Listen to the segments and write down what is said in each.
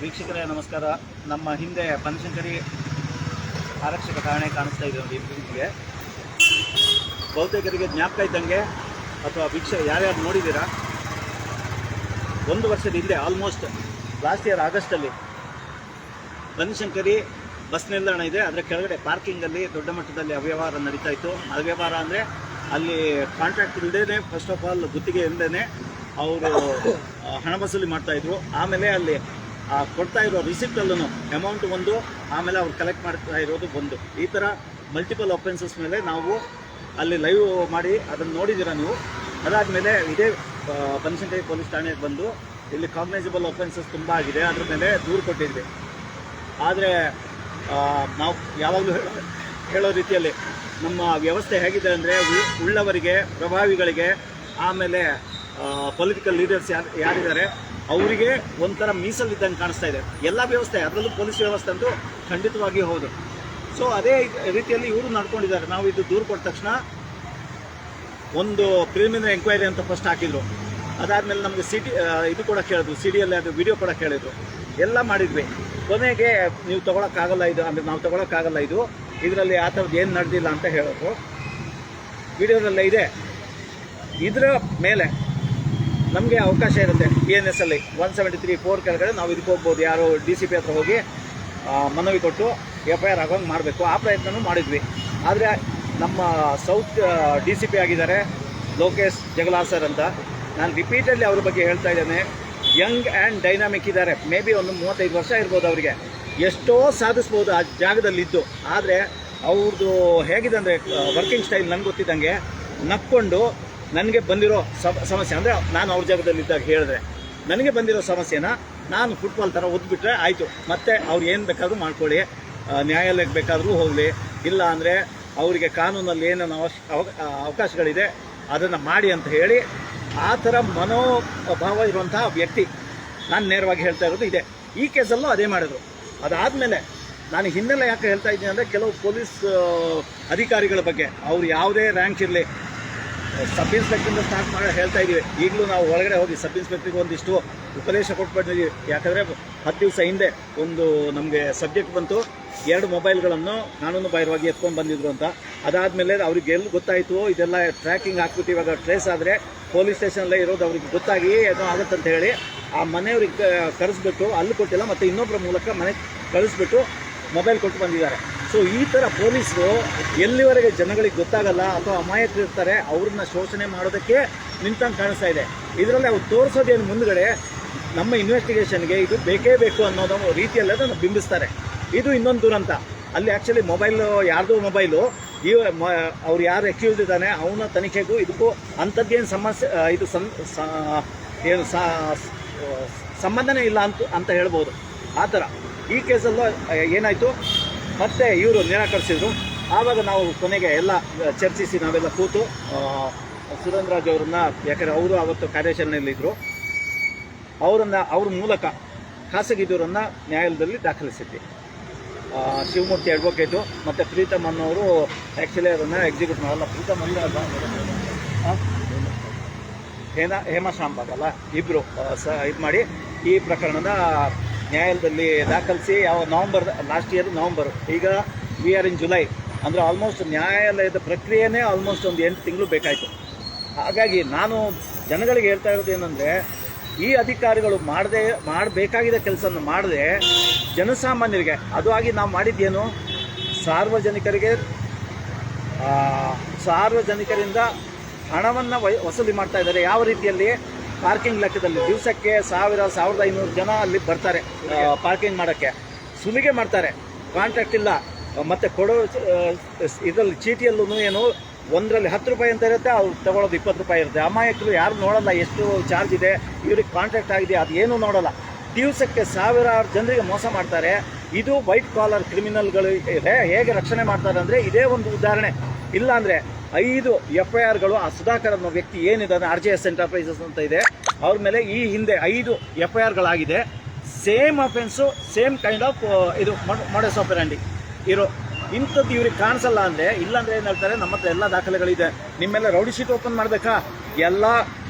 ವೀಕ್ಷಕರೇ, ನಮಸ್ಕಾರ. ನಮ್ಮ ಹಿಂದೆ ಬನಶಂಕರಿ ಆರಕ್ಷಕ ಠಾಣೆ ಕಾಣಿಸ್ತಾ ಇದೆ ನೋಡಿ ನಿಮಗೆ ಬಹುತೇಕರಿಗೆ ಜ್ಞಾಪಕ ಇದ್ದಂಗೆ ಅಥವಾ ವೀಕ್ಷ, ಯಾರ್ಯಾರು ನೋಡಿದ್ದೀರಾ? ಒಂದು ವರ್ಷದ ಹಿಂದೆ ಆಲ್ಮೋಸ್ಟ್ ಲಾಸ್ಟ್ ಇಯರ್ ಆಗಸ್ಟಲ್ಲಿ ಬನಶಂಕರಿ ಬಸ್ ನಿಲ್ದಾಣ ಇದೆ. ಅದರ ಕೆಳಗಡೆ ಪಾರ್ಕಿಂಗಲ್ಲಿ ದೊಡ್ಡ ಮಟ್ಟದಲ್ಲಿ ಅವ್ಯವಹಾರ ನಡೀತಾ ಇತ್ತು. ಅವ್ಯವಹಾರ ಅಂದರೆ ಅಲ್ಲಿ ಕಾಂಟ್ರಾಕ್ಟ್ ಇಲ್ಲದೇ ಫಸ್ಟ್ ಆಫ್ ಆಲ್ ಗುತ್ತಿಗೆ ಇಲ್ಲದೇ ಅವರು ಹಣ ವಸೂಲಿ ಮಾಡ್ತಾ ಇದ್ರು. ಆಮೇಲೆ ಅಲ್ಲಿ ಕೊಡ್ತಾ ಇರೋ ರಿಸಿಪ್ಟಲ್ಲೂ ಅಮೌಂಟ್ ಒಂದು, ಆಮೇಲೆ ಅವ್ರು ಕಲೆಕ್ಟ್ ಮಾಡ್ತಾ ಇರೋದು ಒಂದು. ಈ ಥರ ಮಲ್ಟಿಪಲ್ ಅಫೆನ್ಸಸ್ ಮೇಲೆ ನಾವು ಅಲ್ಲಿ ಲೈವ್ ಮಾಡಿ ಅದನ್ನು ನೋಡಿದ್ದೀರಾ ನೀವು? ಅದಾದಮೇಲೆ ಇದೇ ಬನಶಂಕರಿ ಪೊಲೀಸ್ ಠಾಣೆಗೆ ಬಂದು ಇಲ್ಲಿ ಕಾಗ್ನೈಸಬಲ್ ಅಫೆನ್ಸಸ್ ತುಂಬ ಆಗಿದೆ. ಅದ್ರ ಮೇಲೆ ದೂರು ಕೊಟ್ಟಿದ್ವಿ. ಆದರೆ ನಾವು ಯಾವಾಗಲೂ ಹೇಳೋ ರೀತಿಯಲ್ಲಿ ನಮ್ಮ ವ್ಯವಸ್ಥೆ ಹೇಗಿದೆ ಅಂದರೆ ಉಳ್ಳವರಿಗೆ, ಪ್ರಭಾವಿಗಳಿಗೆ, ಆಮೇಲೆ ಪೊಲಿಟಿಕಲ್ ಲೀಡರ್ಸ್ ಯಾರು, ಯಾರಿದ್ದಾರೆ, ಅವರಿಗೆ ಒಂಥರ ಮೀಸಲಿದ್ದಂಗೆ ಕಾಣಿಸ್ತಾ ಇದೆ. ಎಲ್ಲ ವ್ಯವಸ್ಥೆ, ಅದರಲ್ಲೂ ಪೊಲೀಸ್ ವ್ಯವಸ್ಥೆ ಅಂತೂ ಖಂಡಿತವಾಗಿ ಹೌದು. ಸೊ ಅದೇ ರೀತಿಯಲ್ಲಿ ಇವರು ನಡ್ಕೊಂಡಿದ್ದಾರೆ. ನಾವು ಇದು ದೂರು ಕೊಟ್ಟ ತಕ್ಷಣ ಒಂದು ಪ್ರಿಲಿಮಿನರಿ ಎಂಕ್ವೈರಿ ಅಂತ ಫಸ್ಟ್ ಹಾಕಿದ್ರು. ಅದಾದಮೇಲೆ ನಮಗೆ ಸಿ ಟಿ ಇದು ಕೂಡ ಕೇಳಿದ್ರು ಸಿ ಡಿಯಲ್ಲಿ ಅದು ವಿಡಿಯೋ ಕೂಡ ಕೇಳಿದ್ರು. ಎಲ್ಲ ಮಾಡಿದ್ವಿ. ಕೊನೆಗೆ ನೀವು ತೊಗೊಳಕ್ಕಾಗಲ್ಲ ಇದು, ಅಂದರೆ ನಾವು ತೊಗೊಳಕ್ಕಾಗಲ್ಲ ಇದು, ಇದರಲ್ಲಿ ಆ ಥರದ್ದು ಏನು ನಡೆದಿಲ್ಲ ಅಂತ ಹೇಳಿದ್ರು ವಿಡಿಯೋದಲ್ಲೇ ಇದೆ. ಇದರ ಮೇಲೆ ನಮಗೆ ಅವಕಾಶ ಇರುತ್ತೆ ಪಿ ಎನ್ ಎಸ್ ಅಲ್ಲಿ. ಒನ್ ಸೆವೆಂಟಿ ತ್ರೀ ಫೋರ್ ಕೆಳಗಡೆ ನಾವು ಇದಕ್ಕೆ ಹೋಗ್ಬೋದು. ಯಾರು ಡಿ ಸಿ ಪಿ ಹತ್ರ ಹೋಗಿ ಮನವಿ ಕೊಟ್ಟು ಎಫ್ ಐ ಆರ್ ಆಗೋಂಗೆ ಮಾಡಬೇಕು. ಆ ಪ್ರಯತ್ನವೂ ಮಾಡಿದ್ವಿ. ಆದರೆ ನಮ್ಮ ಸೌತ್ ಡಿ ಸಿ ಪಿ ಆಗಿದ್ದಾರೆ ಲೋಕೇಶ್ ಜಗಲಾಸರ್ ಅಂತ. ನಾನು ರಿಪೀಟೆಡ್ಲಿ ಅವ್ರ ಬಗ್ಗೆ ಹೇಳ್ತಾ ಇದ್ದೇನೆ. ಯಂಗ್ ಆ್ಯಂಡ್ ಡೈನಾಮಿಕ್ ಇದ್ದಾರೆ. ಮೇ ಬಿ ಒಂದು ಮೂವತ್ತೈದು ವರ್ಷ ಇರ್ಬೋದು ಅವರಿಗೆ. ಎಷ್ಟೋ ಸಾಧಿಸ್ಬೋದು ಆ ಜಾಗದಲ್ಲಿದ್ದು. ಆದರೆ ಅವ್ರದ್ದು ಹೇಗಿದೆ ಅಂದರೆ ವರ್ಕಿಂಗ್ ಸ್ಟೈಲ್ ನನಗೆ ಗೊತ್ತಿದ್ದಂಗೆ ನಕ್ಕೊಂಡು ನನಗೆ ಬಂದಿರೋ ಸಮ- ಸಮಸ್ಯೆ ಅಂದರೆ ನಾನು ಅವ್ರ ಜಾಗದಲ್ಲಿದ್ದಾಗ ಹೇಳಿದ್ರೆ, ನನಗೆ ಬಂದಿರೋ ಸಮಸ್ಯೆನ ನಾನು ಫುಟ್ಬಾಲ್ ಥರ ಒದ್ಬಿಟ್ರೆ ಆಯಿತು, ಮತ್ತೆ ಅವ್ರು ಏನು ಬೇಕಾದರೂ ಮಾಡ್ಕೊಳ್ಳಿ ನ್ಯಾಯಾಲಯಕ್ಕೆ ಬೇಕಾದರೂ ಹೋಗಲಿ, ಇಲ್ಲ ಅಂದರೆ ಅವರಿಗೆ ಕಾನೂನಲ್ಲಿ ಏನೇನು ಅವಕಾಶಗಳಿದೆ, ಅದನ್ನು ಮಾಡಿ ಅಂತ ಹೇಳಿ, ಆ ಥರ ಮನೋಭಾವ ಇರುವಂತಹ ವ್ಯಕ್ತಿ ನಾನು ನೇರವಾಗಿ ಹೇಳ್ತಾ ಇರೋದು ಇದೆ. ಈ ಕೇಸಲ್ಲೂ ಅದೇ ಮಾಡಿದ್ರು. ಅದಾದಮೇಲೆ ನಾನು ಹಿನ್ನೆಲೆ ಯಾಕೆ ಹೇಳ್ತಾ ಇದ್ದೀನಿ ಅಂದರೆ ಕೆಲವು ಪೊಲೀಸ್ ಅಧಿಕಾರಿಗಳ ಬಗ್ಗೆ, ಅವ್ರು ಯಾವುದೇ ರ್ಯಾಂಕ್ ಇರಲಿ ಸಬ್ ಇನ್ಸ್ಪೆಕ್ಟ್ರಿಂದ ಸ್ಟಾರ್ಟ್ ಮಾಡಿ ಹೇಳ್ತಾ ಇದ್ದೀವಿ ಈಗಲೂ ನಾವು ಒಳಗಡೆ ಹೋಗಿ ಸಬ್ ಇನ್ಸ್ಪೆಕ್ಟ್ರಿಗೆ ಒಂದಿಷ್ಟು ಉಪದೇಶ ಕೊಟ್ಬಿಟ್ಟಿದ್ದೀವಿ ಯಾಕಂದರೆ ಹತ್ತು ದಿವಸ ಹಿಂದೆ ಒಂದು ನಮಗೆ ಸಬ್ಜೆಕ್ಟ್ ಬಂತು. ಎರಡು ಮೊಬೈಲ್ಗಳನ್ನು ಕಾನೂನು ಬಾಹಿರವಾಗಿ ಎತ್ಕೊಂಡು ಬಂದಿದ್ರು ಅಂತ. ಅದಾದಮೇಲೆ ಅವ್ರಿಗೆ ಎಲ್ಲಿ ಗೊತ್ತಾಯಿತು? ಇದೆಲ್ಲ ಟ್ರ್ಯಾಕಿಂಗ್ ಹಾಕ್ಬಿಟ್ಟು ಇವಾಗ ಟ್ರೇಸ್ ಆದರೆ ಪೊಲೀಸ್ ಸ್ಟೇಷನಲ್ಲೇ ಇರೋದು ಅವ್ರಿಗೆ ಗೊತ್ತಾಗಿ ಏನೋ ಆಗುತ್ತೆ ಅಂತ ಹೇಳಿ ಆ ಮನೆಯವ್ರಿಗೆ ಕರೆಸ್ಬಿಟ್ಟು ಅಲ್ಲಿ ಕೊಟ್ಟಿಲ್ಲ, ಮತ್ತು ಇನ್ನೊಬ್ಬರ ಮೂಲಕ ಮನೆ ಕಳಿಸ್ಬಿಟ್ಟು ಮೊಬೈಲ್ ಕೊಟ್ಟು ಬಂದಿದ್ದಾರೆ. ಸೊ ಈ ಥರ ಪೊಲೀಸರು ಎಲ್ಲಿವರೆಗೆ ಜನಗಳಿಗೆ ಗೊತ್ತಾಗಲ್ಲ ಅಥವಾ ಅಮಾಯಕರು ಇರ್ತಾರೆ, ಅವ್ರನ್ನ ಶೋಷಣೆ ಮಾಡೋದಕ್ಕೆ ನಿಂತಂಗೆ ಕಾಣಿಸ್ತಾ ಇದೆ. ಇದರಲ್ಲಿ ಅವ್ರು ತೋರಿಸೋದೇನು ಮುಂದ್ಗಡೆ ನಮ್ಮ ಇನ್ವೆಸ್ಟಿಗೇಷನ್ಗೆ ಇದು ಬೇಕೇ ಬೇಕು ಅನ್ನೋದು ರೀತಿಯಲ್ಲಿ ಅದನ್ನು ಬಿಂಬಿಸ್ತಾರೆ. ಇದು ಇನ್ನೊಂದು ದುರಂತ. ಅಲ್ಲಿ ಆ್ಯಕ್ಚುಲಿ ಮೊಬೈಲು ಯಾರ್ದೋ ಮೊಬೈಲು ಈ ಅವ್ರು ಯಾರು ಎಕ್ಯೂಸ್ ಇದ್ದಾನೆ, ಅವನ ತನಿಖೆಗೂ ಇದಕ್ಕೂ ಅಂಥದ್ದೇನು ಸಮಸ್ಯೆ ಇದು ಸಂ ಏನು ಸಂಬಂಧನೇ ಇಲ್ಲ ಅಂತ ಅಂತ ಹೇಳ್ಬೋದು. ಆ ಥರ ಈ ಕೇಸಲ್ಲೂ ಏನಾಯಿತು? ಮತ್ತೆ ಇವರು ನಿರಾಕರಿಸಿದ್ರು ಆವಾಗ ನಾವು ಕೊನೆಗೆ ಎಲ್ಲ ಚರ್ಚಿಸಿ ನಾವೆಲ್ಲ ಕೂತು ಆ, ಸುರೇಂದ್ರ ರಾಜ್ ಅವರನ್ನ ಯಾಕಂದರೆ ಅವರು ಅವತ್ತು ಕಾರ್ಯಾಚರಣೆಯಲ್ಲಿದ್ದರು ಅವರನ್ನು ಅವ್ರ ಮೂಲಕ ಖಾಸಗಿ ದೂರನ್ನು ನ್ಯಾಯಾಲಯದಲ್ಲಿ ದಾಖಲಿಸಿದ್ವಿ. ಶಿವಮೂರ್ತಿ ಅಡ್ವೊಕೇಟು ಮತ್ತು ಪ್ರೀತಮ್ ಅನ್ನೋರು ಆ್ಯಕ್ಚುಲಿ ಅದನ್ನು ಎಕ್ಸಿಕ್ಯೂಟ್ ಮಾಡಲ್ಲ. ಪ್ರೀತಮ್? ಹೇನ ಹೇಮಾ ಶಾಂಬಾಗಲ್ಲ ಇಬ್ಬರು ಸ ಇದು ಮಾಡಿ ಈ ಪ್ರಕರಣದ ನ್ಯಾಯಾಲಯದಲ್ಲಿ ದಾಖಲಿಸಿ ಯಾವ ನವಂಬರ್ ಲಾಸ್ಟ್ ಇಯರ್ ನವಂಬರ್. ಈಗ ವಿ ಆರ್ ಇನ್ ಜುಲೈ ಅಂದರೆ ಆಲ್ಮೋಸ್ಟ್ ನ್ಯಾಯಾಲಯದ ಪ್ರಕ್ರಿಯೆನೇ ಆಲ್ಮೋಸ್ಟ್ ಒಂದು ಎಂಟು ತಿಂಗಳು ಬೇಕಾಯಿತು. ಹಾಗಾಗಿ ನಾನು ಜನಗಳಿಗೆ ಹೇಳ್ತಾ ಇರೋದು ಏನಂದರೆ, ಈ ಅಧಿಕಾರಿಗಳು ಮಾಡದೆ, ಮಾಡಬೇಕಾಗಿದ್ದ ಕೆಲಸನ ಮಾಡದೆ ಜನಸಾಮಾನ್ಯರಿಗೆ, ಅದು ಆಗಿ ನಾವು ಮಾಡಿದ್ದೇನು? ಸಾರ್ವಜನಿಕರಿಗೆ ಸಾರ್ವಜನಿಕರಿಂದ ಹಣವನ್ನು ವಸೂಲಿ ಮಾಡ್ತಾ ಇದ್ದಾರೆ. ಯಾವ ರೀತಿಯಲ್ಲಿ? ಪಾರ್ಕಿಂಗ್ ಲೆಕ್ಕದಲ್ಲಿ ದಿವಸಕ್ಕೆ ಸಾವಿರ, ಸಾವಿರದ ಐನೂರು ಜನ ಅಲ್ಲಿ ಬರ್ತಾರೆ ಪಾರ್ಕಿಂಗ್ ಮಾಡೋಕ್ಕೆ. ಸುಲಿಗೆ ಮಾಡ್ತಾರೆ, ಕಾಂಟ್ರಾಕ್ಟ್ ಇಲ್ಲ. ಮತ್ತು ಕೊಡೋ ಇದರಲ್ಲಿ ಚೀಟಿಯಲ್ಲೂ ಏನು, ಒಂದರಲ್ಲಿ ಹತ್ತು ರೂಪಾಯಿ ಅಂತ ಇರುತ್ತೆ, ಅವ್ರು ತಗೊಳ್ಳೋದು ಇಪ್ಪತ್ತು ರೂಪಾಯಿ ಇರುತ್ತೆ. ಅಮಾಯಕರು ಯಾರು ನೋಡಲ್ಲ ಎಷ್ಟು ಚಾರ್ಜ್ ಇದೆ, ಇವ್ರಿಗೆ ಕಾಂಟ್ರಾಕ್ಟ್ ಆಗಿದೆ ಅದು ಏನೂ ನೋಡಲ್ಲ. ದಿವಸಕ್ಕೆ ಸಾವಿರಾರು ಜನರಿಗೆ ಮೋಸ ಮಾಡ್ತಾರೆ. ಇದು ವೈಟ್ ಕಾಲರ್ ಕ್ರಿಮಿನಲ್ಗಳು ಇದೆ. ಹೇಗೆ ರಕ್ಷಣೆ ಮಾಡ್ತಾರೆ ಅಂದರೆ ಇದೇ ಒಂದು ಉದಾಹರಣೆ. ಇಲ್ಲಾಂದರೆ ಐದು ಎಫ್ ಐ ಆರ್ಗಳು ಆ ಸುಧಾಕರ್ ಅನ್ನೋ ವ್ಯಕ್ತಿ ಏನಿದೆ ಆರ್ ಜೆ ಎಸ್ ಎಂಟರ್ಪ್ರೈಸಸ್ ಅಂತ ಇದೆ. ಅವ್ರ ಮೇಲೆ ಈ ಹಿಂದೆ ಐದು F I ಆರ್ಗಳಾಗಿದೆ same offence same kind of ಇದು ಮೊಡಸ್ ಆಪರಂಡಿ ಇರೋ ಇಂಥದ್ದು ಇವ್ರಿಗೆ ಕಾಣಿಸಲ್ಲ ಅಂದರೆ, ಇಲ್ಲಾಂದ್ರೆ ಏನು ಹೇಳ್ತಾರೆ, ನಮ್ಮ ಹತ್ರ ಎಲ್ಲ ದಾಖಲೆಗಳಿದೆ. ನಿಮ್ಮೆಲ್ಲ ರೌಡಿ ಶೀಟ್ ಓಪನ್ ಮಾಡಬೇಕಾ? ಎಲ್ಲ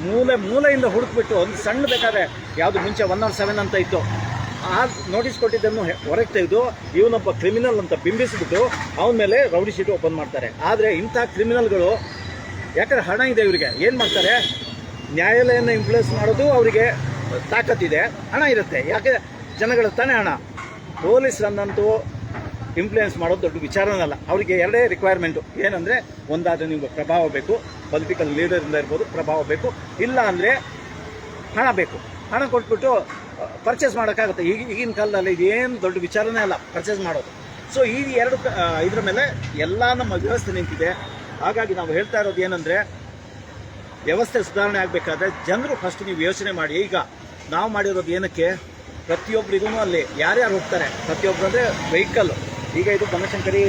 ಮೂಲೆ ಮೂಲೆಯಿಂದ ಹುಡುಕ್ಬಿಟ್ಟು ಒಂದು ಸಣ್ಣ ಬೇಕಾದ್ರೆ, ಯಾವುದು ಮುಂಚೆ ಒನ್ ನಾಟ್ ಸೆವೆನ್ ಅಂತ ಇತ್ತು. ಆ ನೋಟಿಸ್ ಕೊಟ್ಟಿದ್ದನ್ನು ಹೊರಗೆ ತೆಗೆದು ಇವನೊಬ್ಬ ಕ್ರಿಮಿನಲ್ ಅಂತ ಬಿಂಬಿಸಿಬಿಟ್ಟು ಅವನ ಮೇಲೆ ರೌಡಿ ಶೀಟ್ ಓಪನ್ ಮಾಡ್ತಾರೆ. ಆದರೆ ಇಂಥ ಕ್ರಿಮಿನಲ್ಗಳು ಯಾಕಂದ್ರೆ ಹಣ ಇದೆ ಇವರಿಗೆ. ಏನು ಮಾಡ್ತಾರೆ? ನ್ಯಾಯಾಲಯನ ಇನ್ಫ್ಲೂಯೆನ್ಸ್ ಮಾಡೋದು ಅವರಿಗೆ ತಾಕತ್ತಿದೆ ಹಣ ಇರುತ್ತೆ. ಯಾಕೆ? ಜನಗಳ ತಾನೇ ಹಣ. ಪೊಲೀಸರನ್ನಂತೂ ಇನ್ಫ್ಲೂಯೆನ್ಸ್ ಮಾಡೋದು ದೊಡ್ಡ ವಿಚಾರನಲ್ಲ ಅವರಿಗೆ ಎರಡೇ ರಿಕ್ವೈರ್ಮೆಂಟು ಏನಂದರೆ ಒಂದಾದರೆ ನಿಮಗೆ ಪ್ರಭಾವ ಬೇಕು. ಪೊಲಿಟಿಕಲ್ ಲೀಡರಿಂದ ಇರ್ಬೋದು, ಪ್ರಭಾವ ಬೇಕು. ಇಲ್ಲ ಅಂದರೆ ಹಣ ಬೇಕು. ಹಣ ಕೊಟ್ಬಿಟ್ಟು ಪರ್ಚೇಸ್ ಮಾಡೋಕ್ಕಾಗುತ್ತೆ. ಈಗ ಈಗಿನ ಕಾಲದಲ್ಲಿ ಇದೇನು ದೊಡ್ಡ ವಿಚಾರನೇ ಅಲ್ಲ ಪರ್ಚೇಸ್ ಮಾಡೋದು. ಸೊ ಈ ಎರಡು ಇದ್ರ ಮೇಲೆ ಎಲ್ಲ ನಮ್ಮ ವ್ಯವಸ್ಥೆ ನಿಂತಿದೆ. ಹಾಗಾಗಿ ನಾವು ಹೇಳ್ತಾ ಇರೋದು ಏನಂದರೆ, ವ್ಯವಸ್ಥೆ ಸುಧಾರಣೆ ಆಗಬೇಕಾದ್ರೆ ಜನರು ಫಸ್ಟ್ ನೀವು ಯೋಚನೆ ಮಾಡಿ. ಈಗ ನಾವು ಮಾಡಿರೋದು ಏನಕ್ಕೆ? ಪ್ರತಿಯೊಬ್ಬರಿಗೂ ಅಲ್ಲಿ ಯಾರ್ಯಾರು ಹೋಗ್ತಾರೆ? ಪ್ರತಿಯೊಬ್ಬರು ಅಂದರೆ ವೆಹಿಕಲ್ ಈಗ ಇದು ಬನಶಂಕರಿ